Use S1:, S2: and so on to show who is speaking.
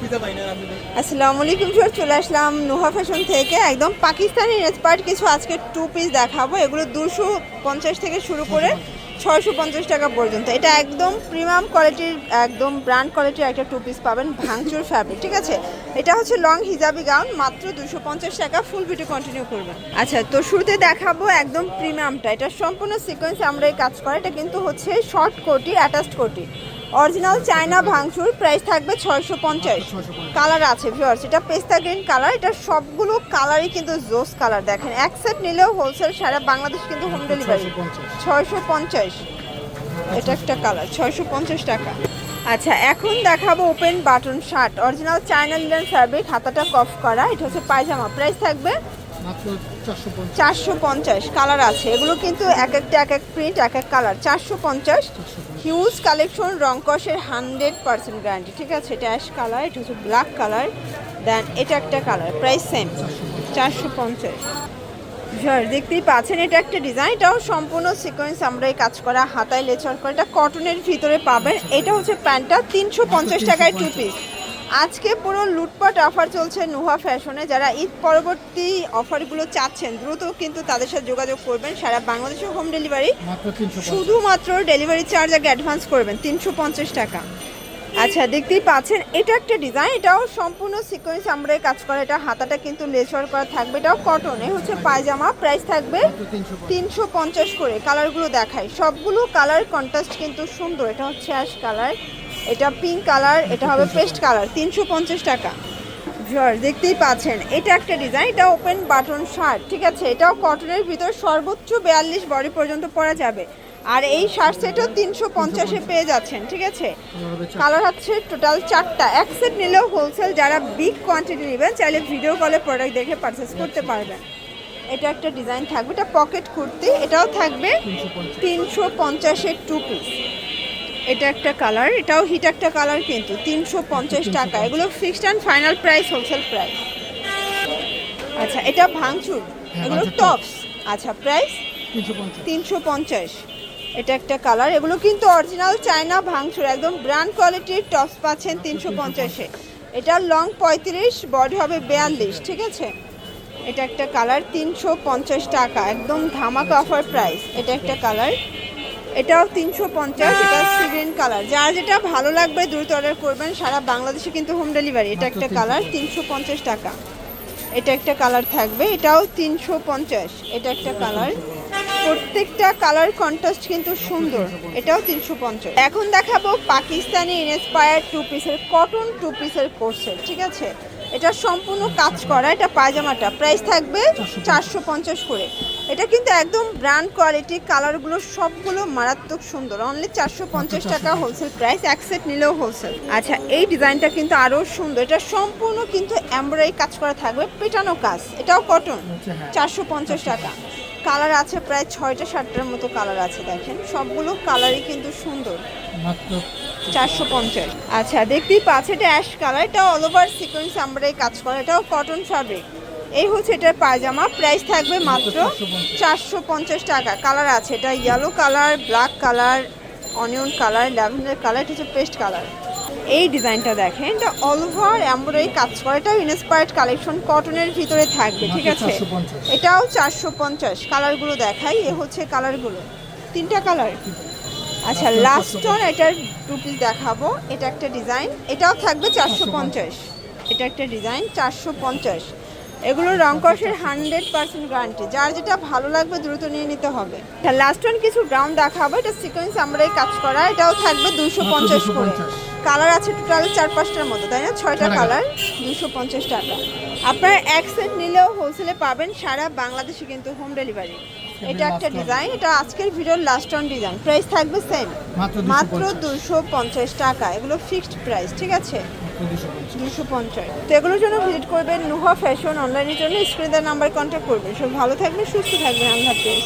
S1: আসসালামু আলাইকুম স্যার চলে আসলাম নুহা ফ্যাশন থেকে। একদম পাকিস্তানি ইন্সপায়ার্ড কিছু আজকে টু পিস দেখাবো। এগুলো দুশো পঞ্চাশ থেকে শুরু করে ছয়শো পঞ্চাশ টাকা পর্যন্ত। এটা একদম প্রিমিয়াম কোয়ালিটির একদম ব্র্যান্ড কোয়ালিটির একটা টু পিস পাবেন ভাঙচুর ফ্যাব্রিক ঠিক আছে? এটা হচ্ছে লং হিজাবি গাউন মাত্র দুশো পঞ্চাশ টাকা ফুল ভিডিও কন্টিনিউ করবেন। আচ্ছা তো শুরুতে দেখাবো একদম প্রিমিয়ামটা এটা সম্পূর্ণ সিকোয়েন্স আমরা এই কাজ করে। এটা কিন্তু হচ্ছে শর্ট কোটি অ্যাটাচড কোটি। অরিজিনাল চায়না ভাঙচুর প্রাইস থাকবে ছয়শো পঞ্চাশ। কালার আছে ভিউয়ার্স এটা পেস্তা গ্রিন কালার এটা সবগুলো কালারই কিন্তু জোস কালার দেখেন এক সেট নিলেও হোলসেল সারা বাংলাদেশ কিন্তু হোম ডেলিভারি ছয়শো পঞ্চাশ। এটা একটা কালার ছয়শো পঞ্চাশ টাকা। আচ্ছা এখন দেখাবো open button shirt original China linen fabric হাতাটা কফ করা এটা হচ্ছে পায়জামা প্রাইস থাকবে
S2: চারশো পঞ্চাশ।
S1: কালার আছে। এগুলো কিন্তু এক একটা এক এক প্রিন্ট এক এক কালার চারশো পঞ্চাশ হিউজ কালেকশন রংকসের হান্ড্রেড পার্সেন্ট গ্যারান্টি ঠিক আছে? এটা অ্যাশ কালার এটা হচ্ছে ব্ল্যাক কালার দেন এটা একটা কালার প্রাইস সেম চারশো পঞ্চাশ। ঝড় দেখতেই পাচ্ছেন এটা একটা ডিজাইন এটাও সম্পূর্ণ সিকোয়েন্স আমরা এই কাজ করা হাতায় লেচার করা এটা কটনের ভিতরে পাবেন। এটা হচ্ছে প্যান্টটা তিনশো পঞ্চাশ টাকায় টু পিস আজকে পুরো লুটপাট অফার চলছে নুহা ফ্যাশনে। যারা ঈদ পরবর্তী অফারগুলো চাচ্ছেন দ্রুত কিন্তু তাদের সাথে যোগাযোগ করবেন। সারা বাংলাদেশে হোম ডেলিভারি শুধুমাত্র ডেলিভারি চার্জ আগে অ্যাডভান্স করবেন তিনশো পঞ্চাশ টাকা। আচ্ছা দেখতেই পাচ্ছেন এটা একটা ডিজাইন এটাও সম্পূর্ণ সিকোয়েন্স আমরা কাজ করা। এটা হাতাটা কিন্তু লেচর করা থাকবে এটাও কটন এ। হচ্ছে পায়জামা প্রাইস থাকবে
S2: তিনশো
S1: তিনশো পঞ্চাশ করে। কালারগুলো দেখায় সবগুলো কালার কন্ট্রাস্ট কিন্তু সুন্দর। এটা হচ্ছে অ্যাশ কালার এটা পিঙ্ক কালার এটা হবে পেস্ট কালার তিনশো পঞ্চাশ টাকা। ভিউয়ার দেখতেই পাচ্ছেন এটা একটা ডিজাইন এটা ওপেন বাটন শার্ট ঠিক আছে? এটাও কটনের ভিতর সর্বোচ্চ বিয়াল্লিশ বডি পর্যন্ত পরা যাবে। আর এই শার্ট সেটও তিনশো পঞ্চাশে পেয়ে যাচ্ছেন ঠিক আছে? কালার হচ্ছে টোটাল চারটা। এক সেট নিলেও হোলসেল যারা বিগ কোয়ান্টিটি নেবেন চাইলে ভিডিও কলে প্রোডাক্ট দেখে পারচেস করতে পারবেন। এটা একটা ডিজাইন থাকবে এটা পকেট কুর্তি এটাও থাকবে তিনশো পঞ্চাশের টু পিস এটা একটা কালার এটাও হিট একটা কালার কিন্তু তিনশো পঞ্চাশ টাকা। এগুলো fixed and final price wholesale price আচ্ছা এটা ভাঙচুর এগুলো টপস আচ্ছা প্রাইস
S2: তিনশো পঞ্চাশ।
S1: তিনশো পঞ্চাশ। এটা একটা কালার এগুলো কিন্তু অরিজিনাল চায়না ভাঙচুর একদম ব্র্যান্ড কোয়ালিটির টপস পাচ্ছেন তিনশো পঞ্চাশে। এটা লং পঁয়ত্রিশ বডি হবে বিয়াল্লিশ ঠিক আছে? এটা একটা কালার তিনশো পঞ্চাশ টাকা একদম ধামাকা অফার প্রাইস এটা একটা কালার। এটাও তিনশো পঞ্চাশ এটা সিগ্রিন কালার যার যেটা ভালো লাগবে দ্রুত অর্ডার করবেন। সারা বাংলাদেশে কিন্তু হোম ডেলিভারি এটা একটা কালার তিনশো পঞ্চাশ টাকা। এটা একটা কালার থাকবে এটাও তিনশো পঞ্চাশ। এটা একটা কালার প্রত্যেকটা কালার কন্ট্রাস্ট কিন্তু সুন্দর এটাও তিনশো পঞ্চাশ। এখন দেখাবো পাকিস্তানি ইনস্পায়ার টু পিসের কটন টু পিসের কোর্সের ঠিক আছে? এটা সম্পূর্ণ কাজ করা এটা পায়জামাটা। প্রাইস থাকবে চারশো পঞ্চাশ করে। এটা কিন্তু একদম ব্র্যান্ড কোয়ালিটি কালারগুলো সবগুলো মারাত্মক সুন্দর। অনলি চারশো পঞ্চাশ টাকা হোলসেল প্রাইস এক সেট নিলেও হোলসেল আচ্ছা এই ডিজাইনটা কিন্তু আরও সুন্দর। এটা সম্পূর্ণ কিন্তু এমব্রয়ডারি কাজ করা থাকবে পেটানো কাজ। এটাও কটন
S2: আচ্ছা, হ্যাঁ।
S1: চারশো পঞ্চাশ টাকা। কালার আছে প্রায় ছয়টা সাতটার মতো কালার আছে দেখেন। সবগুলো কালারই কিন্তু সুন্দর। চারশো পঞ্চাশ। আচ্ছা দেখতেই পাচ্ছে এটা অ্যাশ কালার এটা অল ওভার সিকোয়েন্স আমরা কাজ করা। এটাও কটন ফ্যাব্রিক এই হচ্ছে এটার পায়জামা। প্রাইস থাকবে মাত্র চারশো পঞ্চাশ টাকা। কালার আছে এটা yellow colour black colour onion colour lavender colour এটা হচ্ছে পেস্ট কালার এই ডিজাইনটা দেখেন এটা অল ওভার এমব্রয়ডারি কাজ করা। এটাও ইনস্পায়ার্ড কালেকশন কটনের ভিতরে থাকবে ঠিক আছে? এটাও চারশো পঞ্চাশ। কালারগুলো দেখাই এ হচ্ছে কালারগুলো তিনটা কালার আচ্ছা লাস্ট এটার টু পিস দেখাবো। এটা একটা ডিজাইন এটাও থাকবে চারশো পঞ্চাশ। এটা একটা ডিজাইন চারশো পঞ্চাশ। এগুলো রং কষের হান্ড্রেড পার্সেন্ট গ্যারান্টি। যার যেটা ভালো লাগবে দ্রুত নিয়ে নিতে হবে। লাস্ট ওয়ান কিছু গ্রাউন্ড দেখাবো। এটা সিকোয়েন্স আমরা কাজ করা, এটাও থাকবে দুশো পঞ্চাশ করে।
S2: 250
S1: কালার আছে টোটাল চার পাঁচটার মতো তাই না? ছয়টা
S2: ছয়টা
S1: কালার দুশো পঞ্চাশ টাকা। আপনারা এক সেট নিলেও হোলসেলে পাবেন সারা বাংলাদেশে কিন্তু হোম ডেলিভারি এটা একটা ডিজাইন এটা আজকের ভিডিওর লাস্ট অন ডিজাইন প্রাইস থাকবে সেম
S2: মাত্র
S1: মাত্র
S2: 250
S1: দুশো পঞ্চাশ টাকা। এগুলো ফিক্সড প্রাইস ঠিক আছে? দুশো পঞ্চাশ। তো এগুলোর জন্য ভিজিট করবেন নুহা ফ্যাশন অনলাইনের জন্য। স্ক্রিনের নাম্বার কন্ট্যাক্ট করবেন। সব ভালো থাকবেন সুস্থ থাকবেন আল্লাহ হাফেজ।